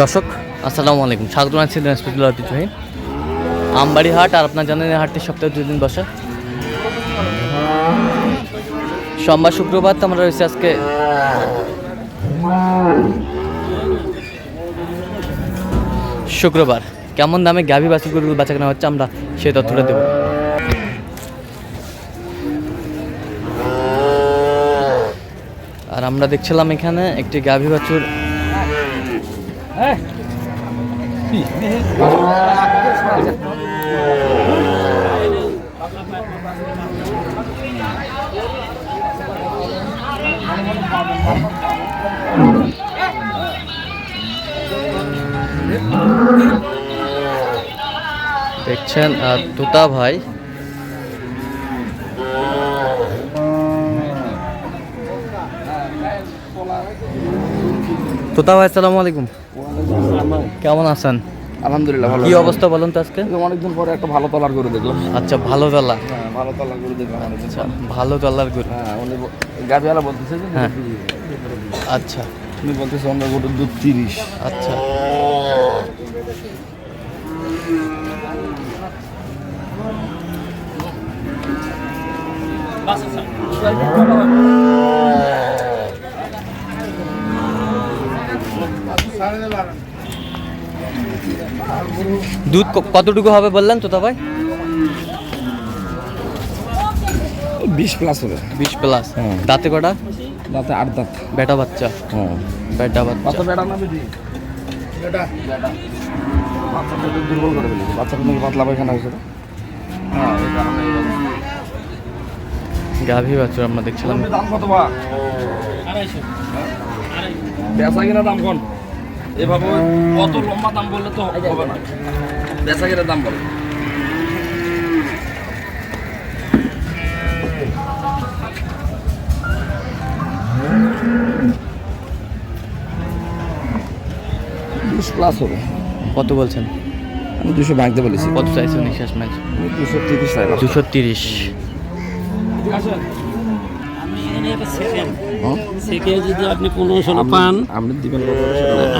দর্শক, আসসালামু আলাইকুম। স্বাগত জানাচ্ছি দিনাজপুর ঐতিহ্যহীন আমবাড়ি হাট আর আপনার জানেন হাটটি সপ্তাহে দুই দিন বসে। সোমবার, শুক্রবার তো আমরা রয়েছে আজকে। শুক্রবার। কেমন দামে গাভী বাছুর গরুগুলো বেচা কেনা হচ্ছে আমরা সেই তথ্যটা দেবো। আর আমরা দেখছিলাম এখানে একটি গাভী বাছুর দেখছেন আহ, তুতা ভাই। তুতা ভাই আসসালামু আলাইকুম। কেমন আছেন? আলহামদুলিল্লাহ ভালো কি অবস্থা বলুন তো আজকে? অনেকদিন পরে একটা ভালো তলার গরু দেখলাম। আচ্ছা ভালো তলা। হ্যাঁ ভালো তলার গরু দেখলাম আচ্ছা ভালো তলার গরু। হ্যাঁ উনি গাভিয়ালা বলতেছে যে হ্যাঁ। আচ্ছা। উনি বলতেছে আমরা গরুর দুধ তিরিশ। আচ্ছা। দুধ কতটুকু হবে বললেন তো ভাই? বিশ প্লাস হবে। বিশ প্লাস হুম। দাঁতে কটা? দাঁতে আট দাঁত। বেটা বাচ্চা। হ্যাঁ। বেটা বাচ্চা। বেড়া না বেটি? বেটা। বাচ্চাটা দুর্বল করে ফেলেছে। বাচ্চাটা নাকি পাতলা পায়খানা হয়েছে তো? হ্যাঁ এই কারণে গাভী বাছুর আমরা দেখছিলাম। দাম কত বা বেচা কিনা দাম কোন এভাবে কত লম্বা দাম বললে তো হবে না। বেচা কিনা দাম বল। প্লাস হবে। কত বলছেন? আমি দুশো ভাঙতে বলেছি। কত চাইছেন নিঃশ্বাস ম্যাচ দুশো তিরিশ দুশো তিরিশ। সেকেন্ড হ্যাঁ? যদি আপনি পনেরো ষোলো পান আপনি দিবেন।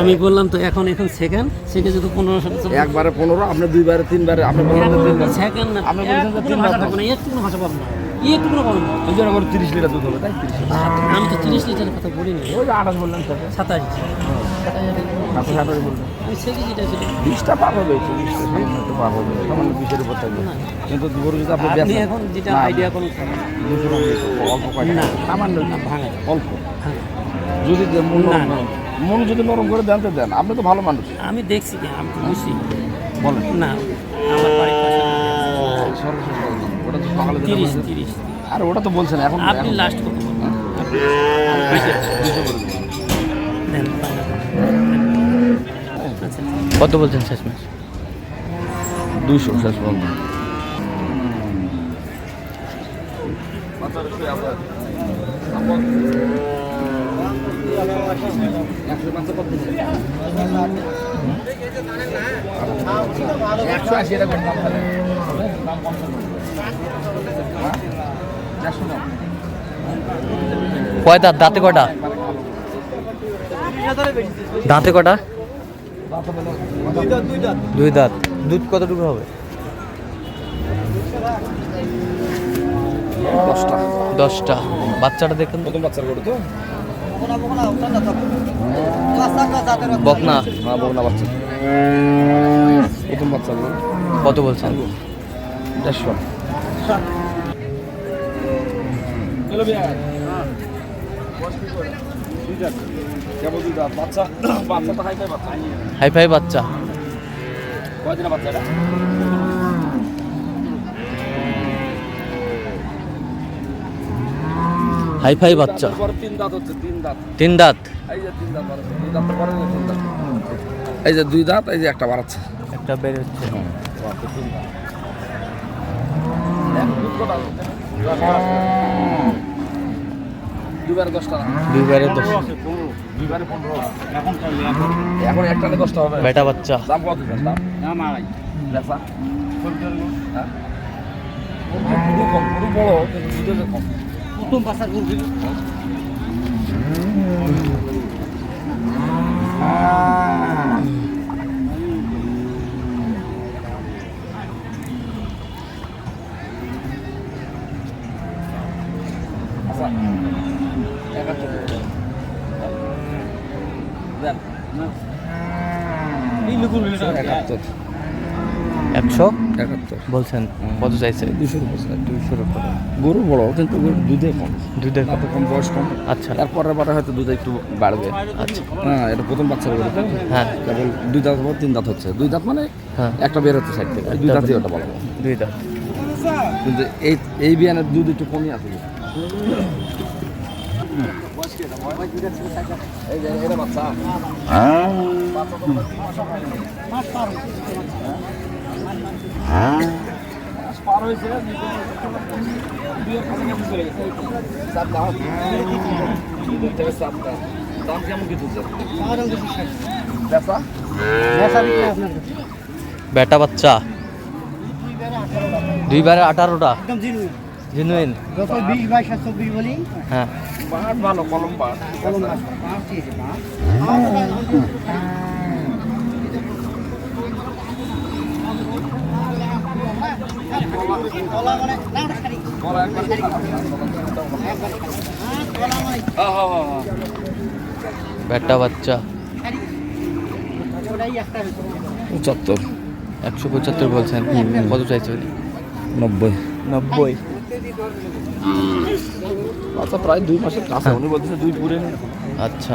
আমি বললাম তো এখন এখন সেকেন্ড সেকে যদি পনেরো ষোলো একবারে পনেরো আপনি দুইবারে তিনবারে আপনি সেকেন্ড না আপনি ভাষা বার না না। ওই জন্য করে তিরিশ লিটার দুধ হবে তাই তিরিশ আমি তো তিরিশ লিটারের কথা বলিনি। ওই যে আঠাশ বললেন স্যার সাতাশ। সাতাশ আঠাশ বললেন আমি সেকে যেটা ছিল। বিশটা পার হবে চল্লিশটা সামান্য একটু হবে সামান্য বিশের উপর থাকবে। কিন্তু গরু যদি আপনি আপনি এখন যেটা আইডিয়া করুন দুশো অল্প না। সামান্য না ভাঙা। অল্প। যদি মন মন যদি নরম করে দেন তো দেন। আপনি তো ভালো মানুষ। আমি দেখছি কি আমি বুঝছি। বলেন। না আমার বাড়ির সর্বশেষ কত দাম? ওটা তো সকালে তিরিশ তিরিশ। আরে ওটা তো বলছেন এখন আপনি লাস্ট কত? দুশো কত বলছেন শেষ ম্যাচ? দুইশো শেষ পর্যন্ত একশো আশি এটা দাম তাহলে? দাম কম হ্যাঁ? চারশো দাম। কয় দাঁত দাঁতে কটা দাঁতে কটা দুই দাঁত দুধ কতটুকু হবে দশটা দশটা বাচ্চাটা দেখুন। প্রথম বাচ্চার গরু তো বকনা হ্যাঁ বকনা বাচ্চা প্রথম বাচ্চার গরু কত বলছেন? দেড়শো। দাঁত বাচ্চা বাচ্চা হাই ফাই বাচ্চা। হাই ফাই বাচ্চা। কয়দিনের বাচ্চা এটা? হাই বাচ্চা। তিন দাঁত তিন দাঁত। তিন দাঁত। এই যে দুই দাঁত এই যে একটা বাড়াচ্ছে। একটা বের হচ্ছে দুবারে দশটা দশ। পনেরো এখন একটা দশটা হবে? বেটা বাচ্চা। দাম কত দাম? আড়াই। হ্যাঁ। কম বড় কিন্তু কম। প্রথম একশো? একাত্তর। বলছেন কত চাইছে? দুশোর উপর দুশোর বড় কিন্তু গরু দুধে কম। দুধে কম। বয়স কম। আচ্ছা। তারপরের বারে হয়তো দুধে একটু বাড়বে। আচ্ছা। হ্যাঁ এটা প্রথম বাচ্চার হ্যাঁ। কেবল দুই দাঁত হবার তিন দাঁত হচ্ছে। দুই দাঁত মানে হ্যাঁ। একটা বের হচ্ছে সাইড থেকে দুই দাঁতই ওটা বলা দুই দাঁত। এই এই বিয়ানের দুধ একটু কমই আছে। দাম কেমন কি বেটা বাচ্চা। দুইবারে আঠারোটা। জিনুইন যত বিশ হ্যাঁ ভালো কলম দিয়েছে হ্যাঁ হ্যাঁ হ্যাঁ হ্যাঁ বেটা বাচ্চা। পঁচাত্তর। একশো পঁচাত্তর বলছেন। কত চাইছে নব্বই। নব্বই। আচ্ছা প্রায় দুই মাসের কাছে। উনি বলতেছে দুই পুরে আচ্ছা।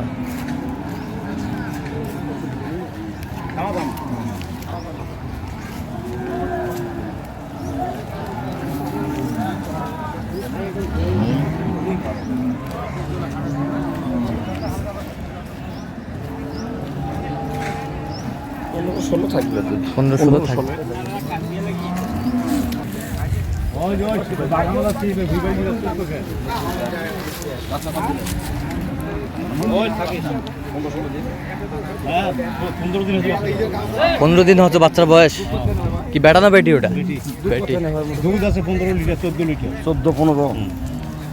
ষোলো থাকবে। পনেরো ষোলো থাকে পনেরো দিন হচ্ছে বাচ্চার বয়স। কি বেটা না বেটি ওটা? বেটি। দুধ আছে পনেরো লিটার চোদ্দ লিটার। চোদ্দ পনেরো।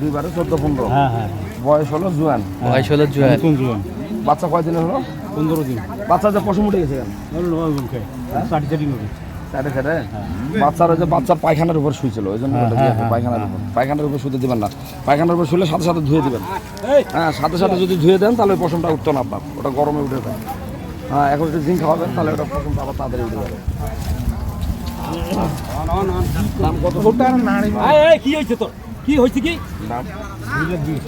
দুইবারে চোদ্দ পনেরো। হ্যাঁ হ্যাঁ। বয়স হলো জুয়ান। বয়স হলো জুয়েল কোন জুয়ান। বাচ্চা কয়দিনে হলো? পনেরো দিন। বাচ্চা যে পশু উঠে গেছে কেন? সাইডে সাইডে বাচ্চার ওই যে বাচ্চার পায়খানার উপর শুয়েছিল ওই জন্য হ্যাঁ, হ্যাঁ, হ্যাঁ, পায়খানার উপর পায়খানার উপর শুতে দিবেন না। পায়খানার উপর শুলে সাথে সাথে ধুয়ে দিবেন। হ্যাঁ সাথে সাথে যদি ধুয়ে দেন তাহলে ওই পশমটা উঠতো না আপনার। ওটা গরমে উঠে যায়। হ্যাঁ এখন যদি জিঙ্ক খাওয়াবেন তাহলে ওটা পশমটা আবার তাড়াতাড়ি উঠে যাবে। কি হয়েছে তোর? কি হয়েছে কি? দাম?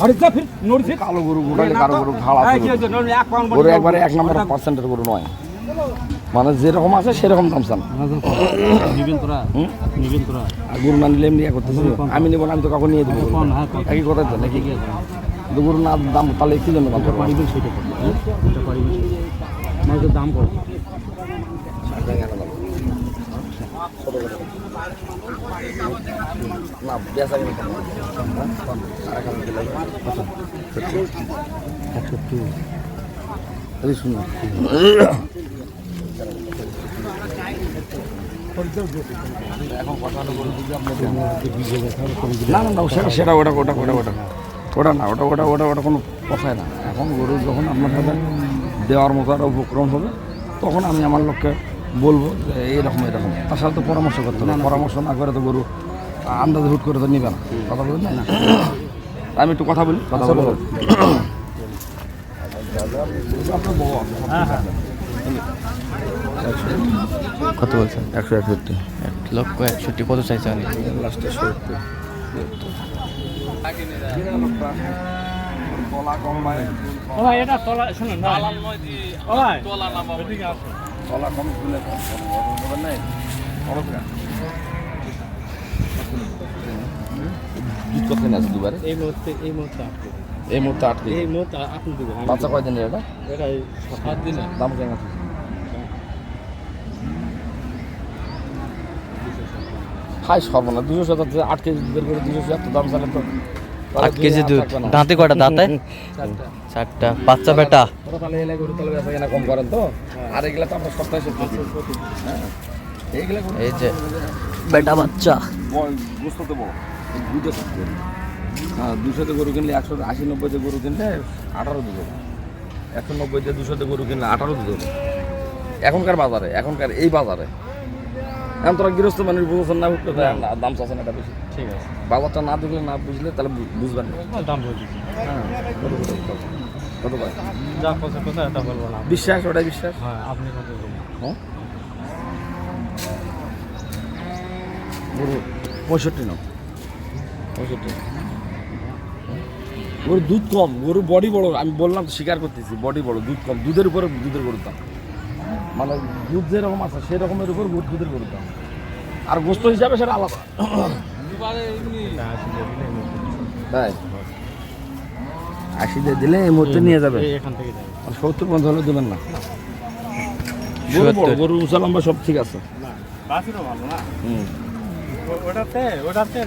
আরে যা ফির নড়ছে কালো গরু কালো ঘাড় গরু। একবারে এক নম্বর পার্সেন্টের গরু নয়। মানে যেরকম আছে সেরকম দাম চান। আর গরু না নিলে এমনি করতেছি। আমি নেব না আমি তো কাউকে নিয়ে দেবো। হ্যাঁ একই কথা তো নাকি? গরু না দাম তাহলে কি জন্য দাম? পারিবেন সেটা কত না কিনে এক হাজার দিলে হবে? একষট্টি এই শুনুন। এখন কথা হলো গরু যদি আপনি দেন। না না না সেটা সেটা ওটা ওটা ওটা ওটা। ওটা না ওটা ওটা ওটা ওটা কোনো কথাই না। এখন গরু যখন আপনার সাথে দেওয়ার মতো একটা উপক্রম হবে তখন আমি আমার লোককে বলব যে এইরকম এরকম তার সাথে তো পরামর্শ করতে হবে। পরামর্শ না করে তো গরু আন্দাজে হুট করে তো নিবে না। কথা বলবেন না? আমি একটু কথা বলি কথা বলব আপনার বউ কত বলছেন একশো একষট্টি। এক লক্ষ একষট্টি। কত চাইছে উনি লাস্টে সত্তর। ভাই। এটা তলা শুনুন কম নাই। দুবারে? এই মুহূর্তে এই মুহূর্তে আপনি এই মুহূর্তে আট কেজি এই মুহূর্তে আপনি দেবেন বাচ্চা কয়দিন এটা? এটা এই সাত দিনে। দাম কেমন? আছে হাই সর্বনা দুশো শতাব্দী আট কেজি বের করে দুশো এত দাম চালে তো আট কেজি দুধ। দাঁতে কয়টা দাঁতে চারটা। বাচ্চা বেটা কম করেন তো? আর এগুলা তো আমরা সপ্তাহে সপ্তাহে হ্যাঁ। এইগুলা এই যে বেটা বাচ্চা। বড় হ্যাঁ দুশোতে গরু কিনলে একশো আশি নব্বইতে গরু কিনলে আঠারো হবে একশো নব্বইতে দুশোতে গরু কিনলে আঠারো হবে এখনকার বাজারে এখনকার এই বাজারে। এখন তোরা গৃহস্থ মানুষ বুঝছেন না না, দাম চাচ্ছেন এটা বেশি। ঠিক আছে। বাজারটা না দেখলে না বুঝলে তাহলে বুঝবেন না। দাম হ্যাঁ। কত যা কথা কথা এটা বলব না। বিশ্বাস ওটাই বিশ্বাস? হ্যাঁ আপনি কত হ্যাঁ? পঁয়ষট্টি নাও পঁয়ষট্টি। গরু দুধ কম গরু বডি বড় আমি বললাম তো স্বীকার করতেছি বডি বড় দুধ কম দুধের উপরে দুধের গরুর দাম। মানে দুধ যেরকম আছে সেরকমের উপর গরু- দুধের গরুর দাম। আর গোস্ত হিসাবে সেটা আলাদা। তাই আশি দিয়ে দিলে এই মুহূর্তে নিয়ে যাবে। এই এখান থেকে সত্তর পর্যন্ত হলে দেবেন না। গরু বড় গরু উঁচা লম্বা সব ঠিক আছে। ভালো না। হুম। ওটাতে ওটাতে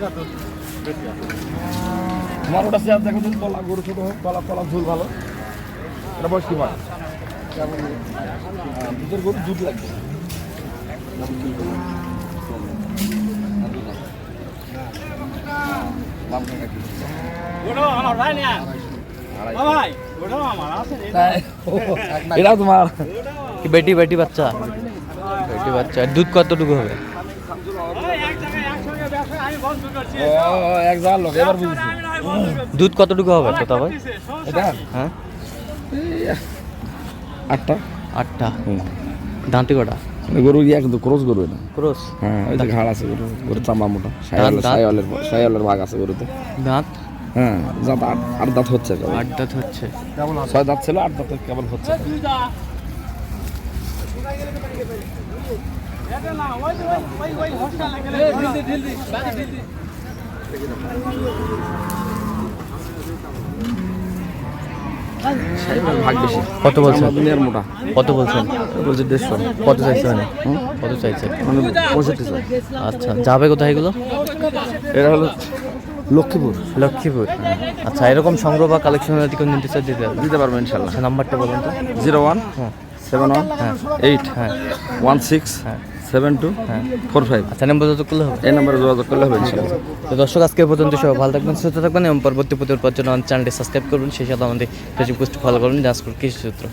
ওটা চেয়ার দেখো তুমি তলা গরু ছোটো হোক তলা তলা ঝুল ভালো। এটা বয়স কি হয় দুধের গরু দুধ লাগবে। এটা তোমার? কি বেটি বেটি বাচ্চা? বেটি বাচ্চা দুধ কতটুকু হবে? এক জায়গায় একসঙ্গে ব্যবসা আমি বন্ধ করছি। ও এক লোক এবার বুঝেছি। দুধ কতটুকু হবে তোতা ভাই? এটা হ্যাঁ? আটটা। আটটা? দাঁতি কটা? গরু কিন্তু ক্রস গরু এটা। ক্রোস? হ্যাঁ ওই যে ঘাড় আছে গরু গরু চামড়া মোটা সায়ালের? সায়ালের ভাগ আছে গরুতে। দাঁত হ্যাঁ দাঁত আট দাঁত হচ্ছে। আট দাঁত হচ্ছে। ছয় দাঁত ছিল আট দাঁত কেবল হচ্ছে। না যে ওই ওই ওই হোস্টেলে গেলে সায়ালের ভাগ বেশি কত বলছেন? মোটা। কত বলছেন? বলছে দেড়শো। কত চাইছে মানে? কত চাইছে মানে পঁয়ষট্টি আচ্ছা যাবে কোথায় এগুলো? এটা হলো লক্ষ্মীপুর। লক্ষ্মীপুর। আচ্ছা এরকম সংগ্রহ বা কালেকশন যদি নিতে দিতে দিতে পারব ইনশাল্লাহ। আচ্ছা নাম্বারটা বলুন তো। জিরো ওয়ান হ্যাঁ। সেভেন ওয়ান এইট হ্যাঁ। ওয়ান সিক্স হ্যাঁ। Seven two four five. আচ্ছা নাম্বার যোগাযোগ করলে হবে? এই নাম্বারে যোগাযোগ করলে হবে তো দর্শক আজকে পর্যন্ত সবাই ভালো থাকবেন সুস্থ থাকবেন এবং পরবর্তী প্রতির পর্যন্ত চ্যানেলটি সাবস্ক্রাইব করুন সেই সাথে আমাদের ফেসবুক পোস্ট ফলো ডান্স কৃষি সূত্র